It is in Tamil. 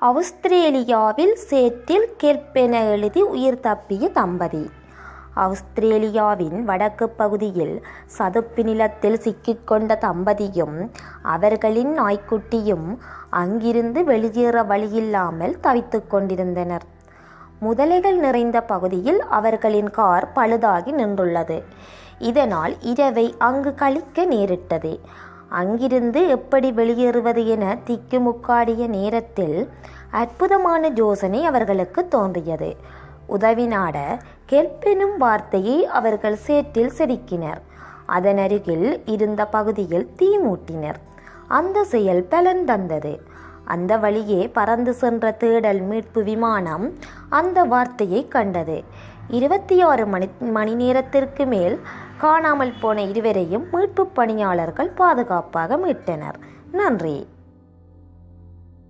அவுஸ்திரேலியாவில் சேற்றில் கெல்பென எழுதி உயிர் தப்பிய தம்பதி. அவுஸ்திரேலியாவின் வடக்கு பகுதியில் சதுப்பு நிலத்தில் சிக்கிக்கொண்ட தம்பதியும் அவர்களின் நாய்க்குட்டியும் அங்கிருந்து வெளியேற வழியில்லாமல் தவித்துக் கொண்டிருந்தனர். முதலைகள் நிறைந்த பகுதியில் அவர்களின் கார் பழுதாகி நின்றுள்ளது. இதனால் இரவை அங்கு கழிக்க நேரிட்டது. அங்கிருந்து எப்படி வெளியேறுவது என திக்குமுக்காடிய நேரத்தில் அற்புதமான யோசனை அவர்களுக்கு தோன்றியது. உதவி நாட கெல்பெனும் வார்த்தையை அவர்கள் சேற்றில் செதுக்கினர். அதன் அருகில் இருந்த பகுதியில் தீ மூட்டினர். அந்த செயல் பலன் தந்தது. அந்த வழியே பறந்து சென்ற தேடல் மீட்பு விமானம் அந்த வார்த்தையை கண்டது. இருபத்தி ஆறு மணி மணி நேரத்திற்கு மேல் காணாமல் போன இருவரையும் மீட்பு பணியாளர்கள் பாதுகாப்பாக மீட்டனர். நன்றி.